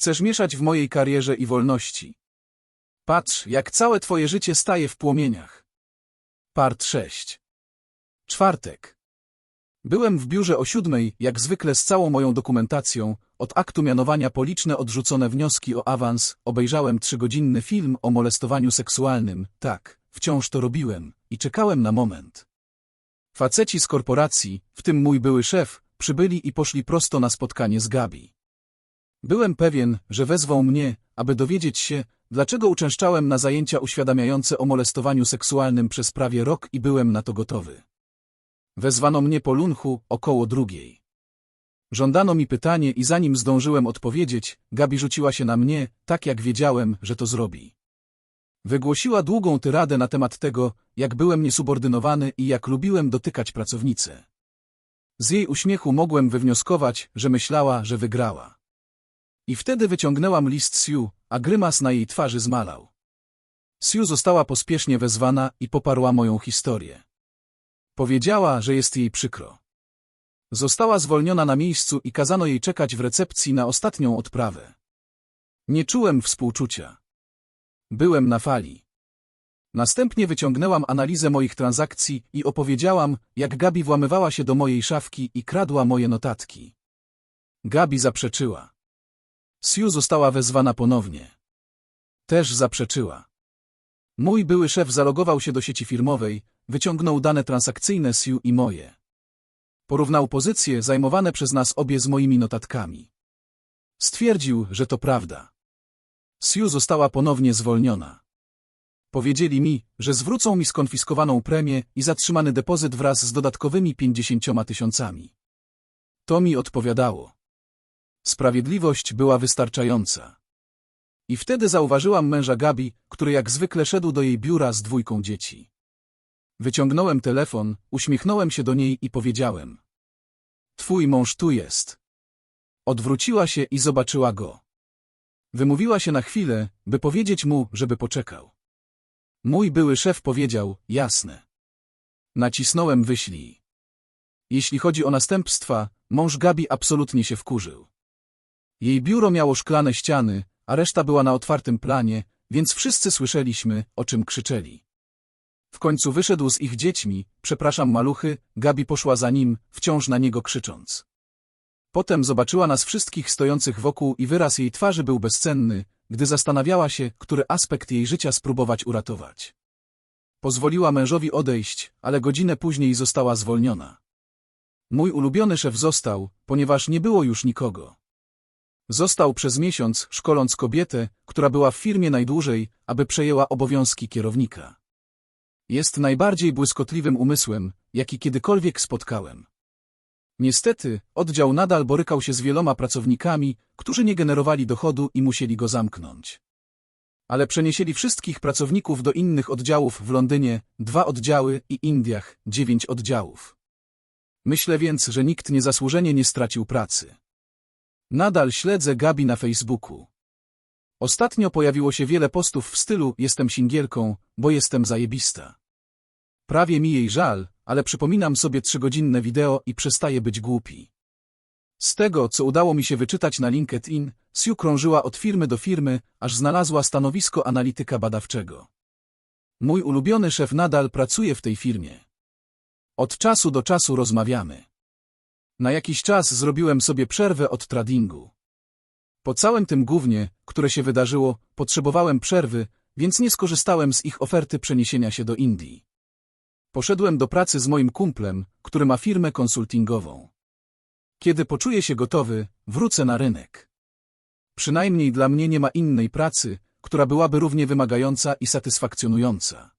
Chcesz mieszać w mojej karierze i wolności. Patrz, jak całe twoje życie staje w płomieniach. Part 6. Czwartek. Byłem w biurze o siódmej, jak zwykle z całą moją dokumentacją, od aktu mianowania po liczne odrzucone wnioski o awans, obejrzałem trzygodzinny film o molestowaniu seksualnym, tak, wciąż to robiłem, i czekałem na moment. Faceci z korporacji, w tym mój były szef, przybyli i poszli prosto na spotkanie z Gabi. Byłem pewien, że wezwą mnie, aby dowiedzieć się, dlaczego uczęszczałem na zajęcia uświadamiające o molestowaniu seksualnym przez prawie rok i byłem na to gotowy. Wezwano mnie po lunchu około drugiej. Żądano mi pytanie i zanim zdążyłem odpowiedzieć, Gabi rzuciła się na mnie, tak jak wiedziałem, że to zrobi. Wygłosiła długą tyradę na temat tego, jak byłem niesubordynowany i jak lubiłem dotykać pracownicy. Z jej uśmiechu mogłem wywnioskować, że myślała, że wygrała. I wtedy wyciągnęłam list Siu, a grymas na jej twarzy zmalał. Siu została pospiesznie wezwana i poparła moją historię. Powiedziała, że jest jej przykro. Została zwolniona na miejscu i kazano jej czekać w recepcji na ostatnią odprawę. Nie czułem współczucia. Byłem na fali. Następnie wyciągnęłam analizę moich transakcji i opowiedziałam, jak Gabi włamywała się do mojej szafki i kradła moje notatki. Gabi zaprzeczyła. Siu została wezwana ponownie. Też zaprzeczyła. Mój były szef zalogował się do sieci firmowej, wyciągnął dane transakcyjne Siu i moje. Porównał pozycje zajmowane przez nas obie z moimi notatkami. Stwierdził, że to prawda. Siu została ponownie zwolniona. Powiedzieli mi, że zwrócą mi skonfiskowaną premię i zatrzymany depozyt wraz z dodatkowymi pięćdziesięcioma tysiącami. To mi odpowiadało. Sprawiedliwość była wystarczająca. I wtedy zauważyłam męża Gabi, który jak zwykle szedł do jej biura z dwójką dzieci. Wyciągnąłem telefon, uśmiechnąłem się do niej i powiedziałem. Twój mąż tu jest. Odwróciła się i zobaczyła go. Wymówiła się na chwilę, by powiedzieć mu, żeby poczekał. Mój były szef powiedział, jasne. Nacisnąłem wyślij. Jeśli chodzi o następstwa, mąż Gabi absolutnie się wkurzył. Jej biuro miało szklane ściany, a reszta była na otwartym planie, więc wszyscy słyszeliśmy, o czym krzyczeli. W końcu wyszedł z ich dziećmi, przepraszam maluchy, Gabi poszła za nim, wciąż na niego krzycząc. Potem zobaczyła nas wszystkich stojących wokół i wyraz jej twarzy był bezcenny, gdy zastanawiała się, który aspekt jej życia spróbować uratować. Pozwoliła mężowi odejść, ale godzinę później została zwolniona. Mój ulubiony szef został, ponieważ nie było już nikogo. Został przez miesiąc, szkoląc kobietę, która była w firmie najdłużej, aby przejęła obowiązki kierownika. Jest najbardziej błyskotliwym umysłem, jaki kiedykolwiek spotkałem. Niestety, oddział nadal borykał się z wieloma pracownikami, którzy nie generowali dochodu i musieli go zamknąć. Ale przeniesieli wszystkich pracowników do innych oddziałów w Londynie, dwa oddziały i Indiach, dziewięć oddziałów. Myślę więc, że nikt niezasłużenie nie stracił pracy. Nadal śledzę Gabi na Facebooku. Ostatnio pojawiło się wiele postów w stylu jestem singielką, bo jestem zajebista. Prawie mi jej żal, ale przypominam sobie trzygodzinne wideo i przestaję być głupi. Z tego, co udało mi się wyczytać na LinkedIn, Siu krążyła od firmy do firmy, aż znalazła stanowisko analityka badawczego. Mój ulubiony szef nadal pracuje w tej firmie. Od czasu do czasu rozmawiamy. Na jakiś czas zrobiłem sobie przerwę od tradingu. Po całym tym głównie, które się wydarzyło, potrzebowałem przerwy, więc nie skorzystałem z ich oferty przeniesienia się do Indii. Poszedłem do pracy z moim kumplem, który ma firmę konsultingową. Kiedy poczuję się gotowy, wrócę na rynek. Przynajmniej dla mnie nie ma innej pracy, która byłaby równie wymagająca i satysfakcjonująca.